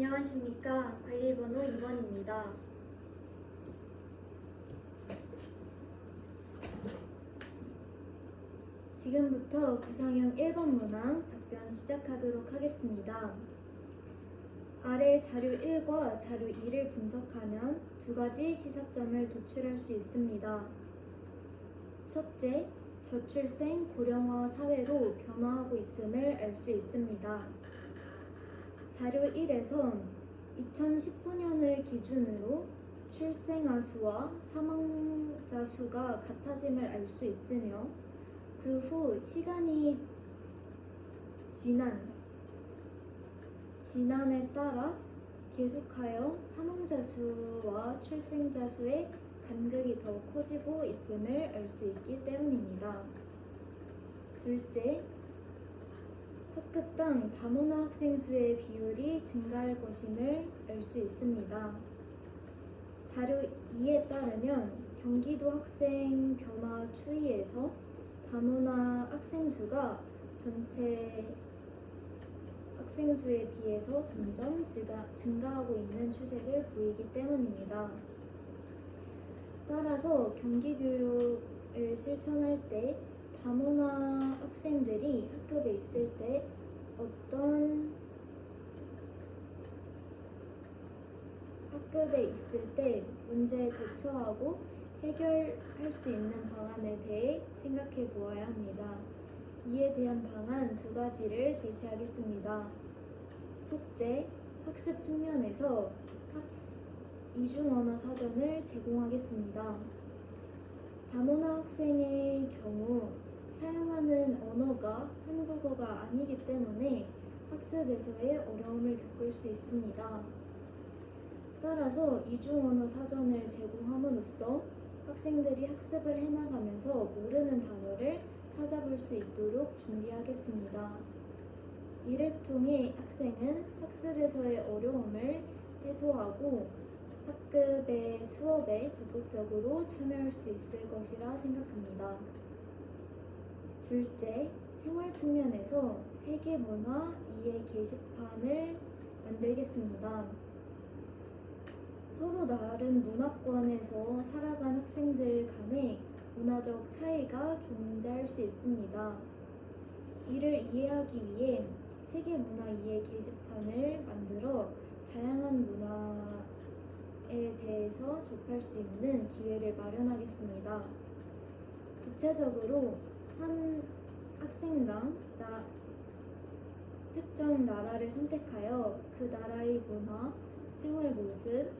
안녕하십니까. 관리번호 2번입니다. 지금부터 구상형 1번 문항 답변 시작하도록 하겠습니다. 아래 자료 1과 자료 2를 분석하면 두 가지 시사점을 도출할 수 있습니다. 첫째, 저출생 고령화 사회로 변화하고 있음을 알 수 있습니다. 자료 1에선 2019년을 기준으로 출생아 수와 사망자 수가 같아짐을 알 수 있으며 그 후 시간이 지난 지남에 따라 계속하여 사망자 수와 출생자 수의 간극이 더 커지고 있음을 알 수 있기 때문입니다. 둘째, 학급당 다문화 학생 수의 비율이 증가할 것임을 알 수 있습니다. 자료 2에 따르면 경기도 학생 변화 추이에서 다문화 학생 수가 전체 학생 수에 비해서 점점 증가, 증가하고 있는 추세를 보이기 때문입니다. 따라서 경기교육을 실천할 때 다문화 학생들이 학급에 있을 때 어떤 학급에 있을 때 문제에 대처하고 해결할 수 있는 방안에 대해 생각해 보아야 합니다. 이에 대한 방안 두 가지를 제시하겠습니다. 첫째, 학습 측면에서 학습 이중 언어 사전을 제공하겠습니다. 다문화 학생의 경우 사용하는 언어가 한국어가 아니기 때문에 학습에서의 어려움을 겪을 수 있습니다. 따라서 이중언어 사전을 제공함으로써 학생들이 학습을 해나가면서 모르는 단어를 찾아볼 수 있도록 준비하겠습니다. 이를 통해 학생은 학습에서의 어려움을 해소하고 학급의 수업에 적극적으로 참여할 수 있을 것이라 생각합니다. 둘째, 생활 측면에서 세계 문화 이해 게시판을 만들겠습니다. 서로 다른 문화권에서 살아간 학생들 간의 문화적 차이가 존재할 수 있습니다. 이를 이해하기 위해 세계 문화 이해 게시판을 만들어 다양한 문화에 대해서 접할 수 있는 기회를 마련하겠습니다. 구체적으로 한 학생당 나, 특정 나라를 선택하여 그 나라의 문화, 생활 모습,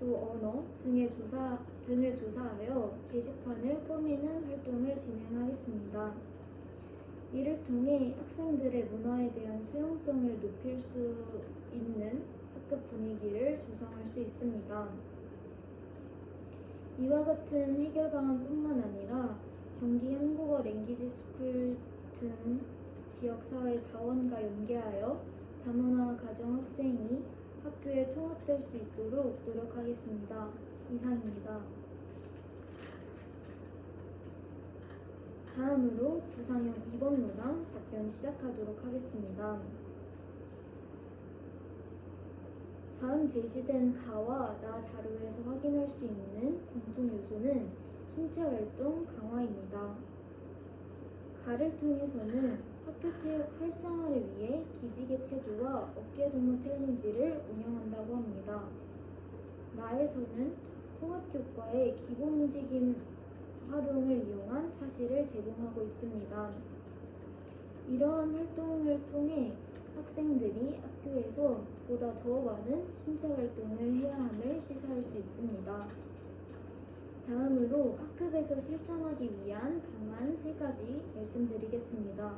또 언어 등의 조사, 등을 조사하여 게시판을 꾸미는 활동을 진행하겠습니다. 이를 통해 학생들의 문화에 대한 수용성을 높일 수 있는 학급 분위기를 조성할 수 있습니다. 이와 같은 해결 방안뿐만 아니라 경기 한국어 랭귀지 스쿨 등 지역사회 자원과 연계하여 다문화 가정 학생이 학교에 통합될 수 있도록 노력하겠습니다. 이상입니다. 다음으로 구상형 2번 문항 답변 시작하도록 하겠습니다. 다음 제시된 가와 나 자료에서 확인할 수 있는 공통 요소는 신체 활동 강화입니다. 가를 통해서는 학교 체육 활성화를 위해 기지개 체조와 어깨 동무 챌린지를 운영한다고 합니다. 나에서는 통합 교과의 기본 움직임 활용을 이용한 차시를 제공하고 있습니다. 이러한 활동을 통해 학생들이 학교에서 보다 더 많은 신체 활동을 해야 함을 시사할 수 있습니다. 다음으로 학급에서 실천하기 위한 방안 세 가지 말씀드리겠습니다.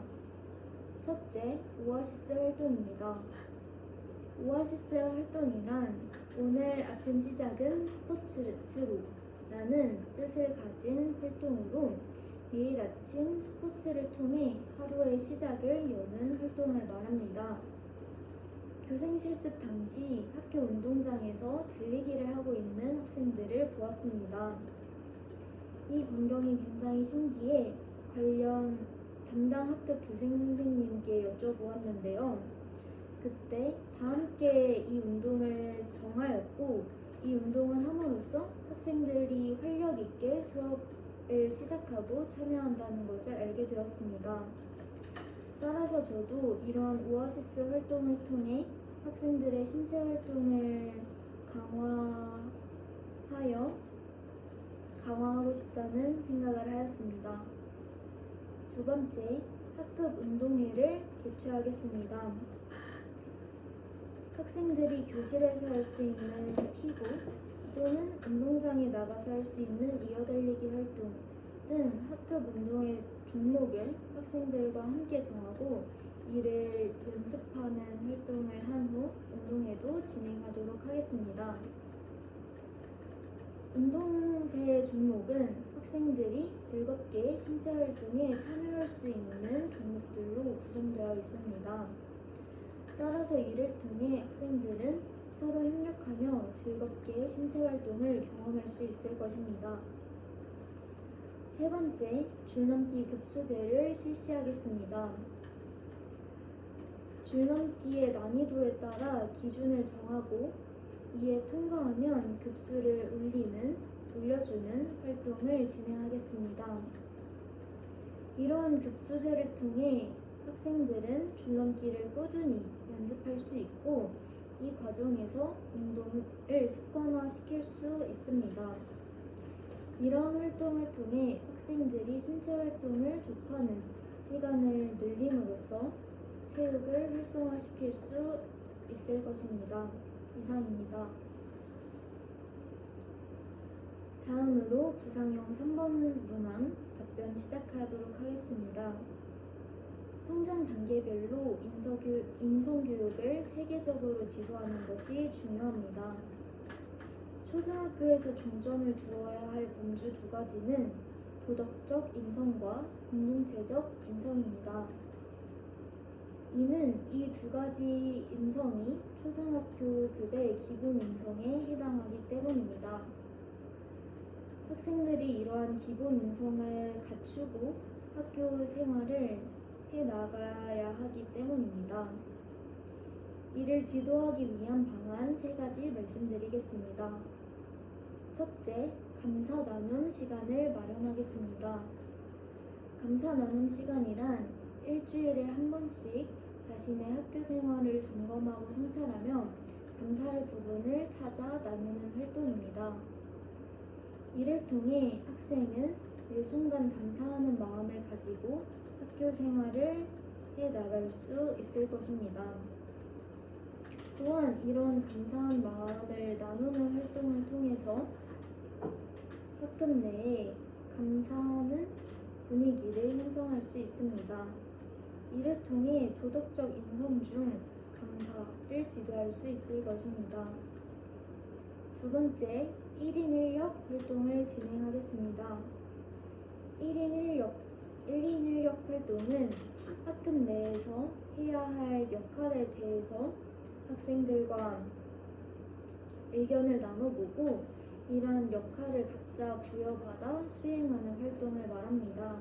첫째, 오아시스 활동입니다. 오아시스 활동이란 오늘 아침 시작은 스포츠로 라는 뜻을 가진 활동으로 매일 아침 스포츠를 통해 하루의 시작을 여는 활동을 말합니다. 교생 실습 당시 학교 운동장에서 달리기를 하고 있는 학생들을 보았습니다. 이 광경이 굉장히 신기해 관련 담당 학급 교생 선생님께 여쭤보았는데요. 그때 다 함께 이 운동을 정하였고 이 운동을 함으로써 학생들이 활력 있게 수업 을 시작하고 참여한다는 것을 알게 되었습니다. 따라서 저도 이러한 오아시스 활동을 통해 학생들의 신체 활동을 강화하여 강화하고 싶다는 생각을 하였습니다. 두 번째, 학급 운동회를 개최하겠습니다. 학생들이 교실에서 할 수 있는 키고 또는 운동장에 나가서 할 수 있는 이어달리기 활동 등 학급 운동의 종목을 학생들과 함께 정하고 이를 연습하는 활동을 한 후 운동회도 진행하도록 하겠습니다. 운동회 종목은 학생들이 즐겁게 신체 활동에 참여할 수 있는 종목들로 구성되어 있습니다. 따라서 이를 통해 학생들은 서로 협력하며 즐겁게 신체 활동을 경험할 수 있을 것입니다. 세 번째, 줄넘기 급수제를 실시하겠습니다. 줄넘기의 난이도에 따라 기준을 정하고 이에 통과하면 급수를 올리는, 올려주는 활동을 진행하겠습니다. 이러한 급수제를 통해 학생들은 줄넘기를 꾸준히 연습할 수 있고 이 과정에서 운동을 습관화시킬 수 있습니다. 이러한 활동을 통해 학생들이 신체 활동을 접하는 시간을 늘림으로써 체육을 활성화시킬 수 있을 것입니다. 이상입니다. 다음으로 구상형 3번 문항 답변 시작하도록 하겠습니다. 성장 단계별로 인성교육을 체계적으로 지도하는 것이 중요합니다. 초등학교에서 중점을 두어야 할 범주 두 가지는 도덕적 인성과 공동체적 인성입니다. 이는 이 두 가지 인성이 초등학교 급의 기본 인성에 해당하기 때문입니다. 학생들이 이러한 기본 인성을 갖추고 학교 생활을 해 나가야 하기 때문입니다. 이를 지도하기 위한 방안 세 가지 말씀드리겠습니다. 첫째, 감사 나눔 시간을 마련하겠습니다. 감사 나눔 시간이란 일주일에 한 번씩 자신의 학교 생활을 점검하고 성찰하며 감사할 부분을 찾아 나누는 활동입니다. 이를 통해 학생은 매 순간 감사하는 마음을 가지고 학교 생활을 해 나갈 수 있을 것입니다. 또한 이런 감사한 마음을 나누는 활동을 통해서 학급 내에 감사하는 분위기를 형성할 수 있습니다. 이를 통해 도덕적 인성 중 감사를 지도할 수 있을 것입니다. 두 번째, 1인 1역 활동을 진행하겠습니다. 1인 1역, 1인 1역 활동은 학급 내에서 해야 할 역할에 대해서 학생들과 의견을 나눠보고 이러한 역할을 각자 부여받아 수행하는 활동을 말합니다.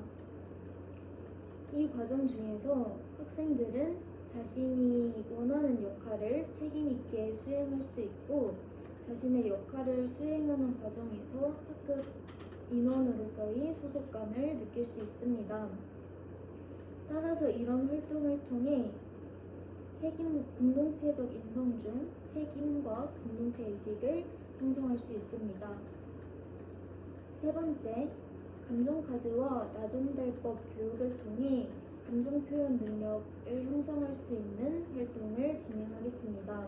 이 과정 중에서 학생들은 자신이 원하는 역할을 책임있게 수행할 수 있고 자신의 역할을 수행하는 과정에서 학급 인원으로서의 소속감을 느낄 수 있습니다. 따라서 이런 활동을 통해 책임 공동체적 인성 중 책임과 공동체 의식을 형성할 수 있습니다. 세 번째, 감정카드와 나전달법 교육을 통해 감정 표현 능력을 형성할 수 있는 활동을 진행하겠습니다.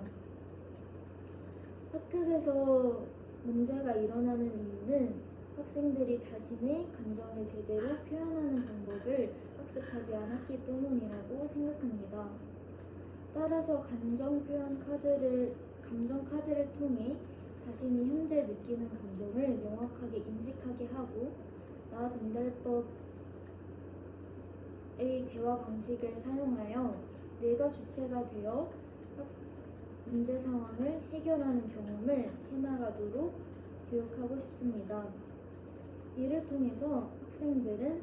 학급에서 문제가 일어나는 이유는 학생들이 자신의 감정을 제대로 표현하는 방법을 학습하지 않았기 때문이라고 생각합니다. 따라서 감정 표현 카드를 감정 카드를 통해 자신이 현재 느끼는 감정을 명확하게 인식하게 하고 나 전달법의 대화 방식을 사용하여 내가 주체가 되어 문제 상황을 해결하는 경험을 해나가도록 교육하고 싶습니다. 이를 통해서 학생들은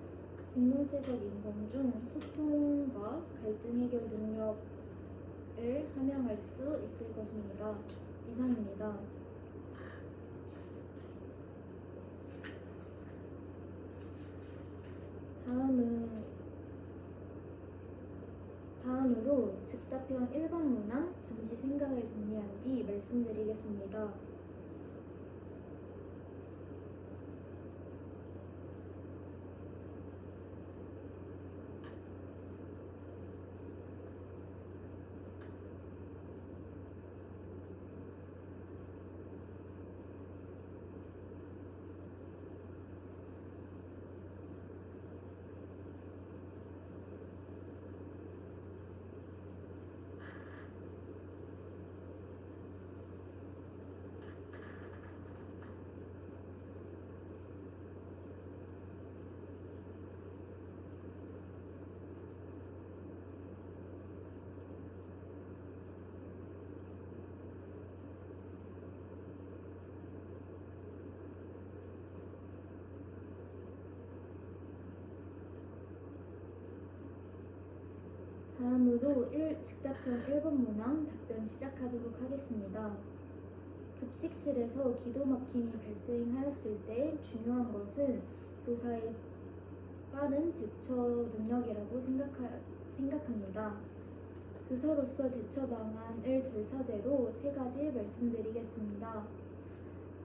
공동체적 인성 중 소통과 갈등 해결 능력 함양할 수 있을 것입니다. 이상입니다. 다음은 다음으로 즉답형 1번 문항 잠시 생각을 정리한 뒤 말씀드리겠습니다. 다음으로 1, 즉답형 1번 문항 답변 시작하도록 하겠습니다. 급식실에서 기도 막힘이 발생하였을 때 중요한 것은 교사의 빠른 대처 능력이라고 생각하, 생각합니다. 교사로서 대처 방안을 절차대로 세 가지 말씀드리겠습니다.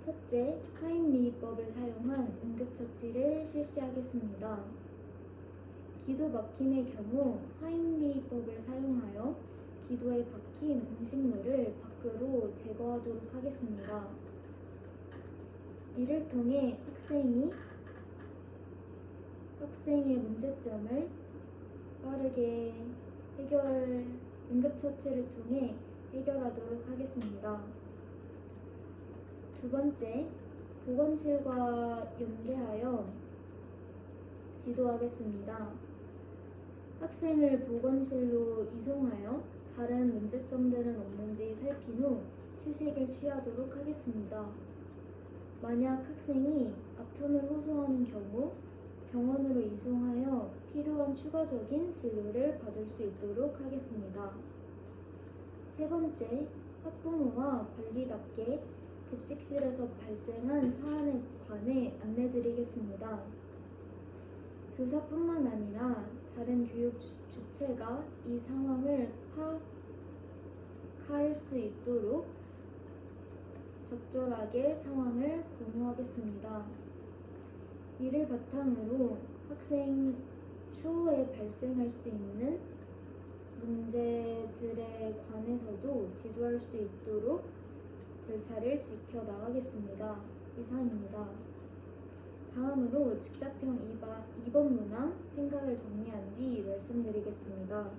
첫째, 하임리히법을 사용한 응급처치를 실시하겠습니다. 기도 막힘의 경우 하임리히법을 사용하여 기도에 박힌 음식물을 밖으로 제거하도록 하겠습니다. 이를 통해 학생이 학생의 문제점을 빠르게 해결 응급처치를 통해 해결하도록 하겠습니다. 두 번째, 보건실과 연계하여 지도하겠습니다. 학생을 보건실로 이송하여 다른 문제점들은 없는지 살핀 후 휴식을 취하도록 하겠습니다. 만약 학생이 아픔을 호소하는 경우 병원으로 이송하여 필요한 추가적인 진료를 받을 수 있도록 하겠습니다. 세 번째, 학부모와 관리자께 급식실에서 발생한 사안에 관해 안내드리겠습니다. 교사뿐만 아니라 다른 교육 주- 주체가 이 상황을 파악할 수 있도록 적절하게 상황을 공유하겠습니다. 이를 바탕으로 학생 추후에 발생할 수 있는 문제들에 관해서도 지도할 수 있도록 절차를 지켜 나가겠습니다. 이상입니다. 다음으로 즉답형 2번, 2번 문항 생각을 정리한 뒤 말씀드리겠습니다.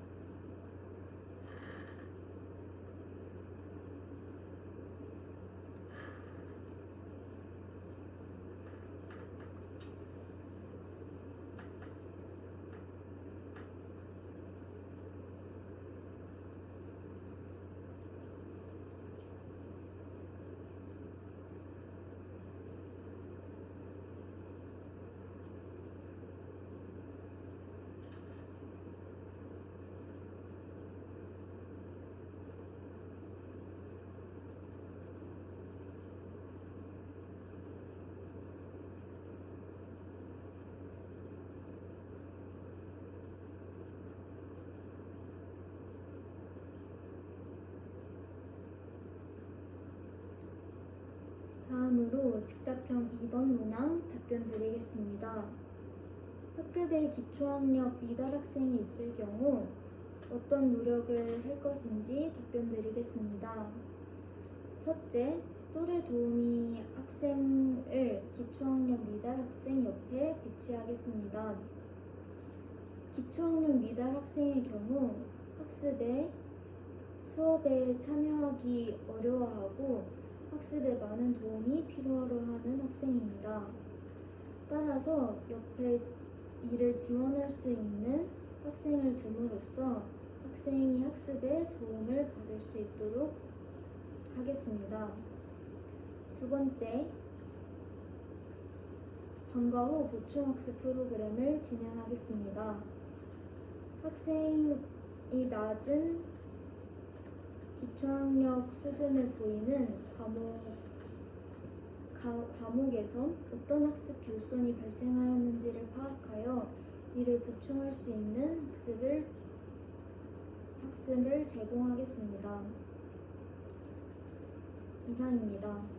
다음으로 즉답형 2번 문항 답변 드리겠습니다. 학급에 기초학력 미달 학생이 있을 경우 어떤 노력을 할 것인지 답변 드리겠습니다. 첫째, 또래 도우미 학생을 기초학력 미달 학생 옆에 배치하겠습니다. 기초학력 미달 학생의 경우 학습에 수업에 참여하기 어려워하고 학습에 많은 도움이 필요로 하는 학생입니다. 따라서 옆에 이를 지원할 수 있는 학생을 둠으로써 학생이 학습에 도움을 받을 수 있도록 하겠습니다. 두 번째, 방과 후 보충학습 프로그램을 진행하겠습니다. 학생이 낮은 기초학력 수준을 보이는 과목 가- 과목에서 어떤 학습 결손이 발생하였는지를 파악하여 이를 보충할 수 있는 학습을 학습을 제공하겠습니다. 이상입니다.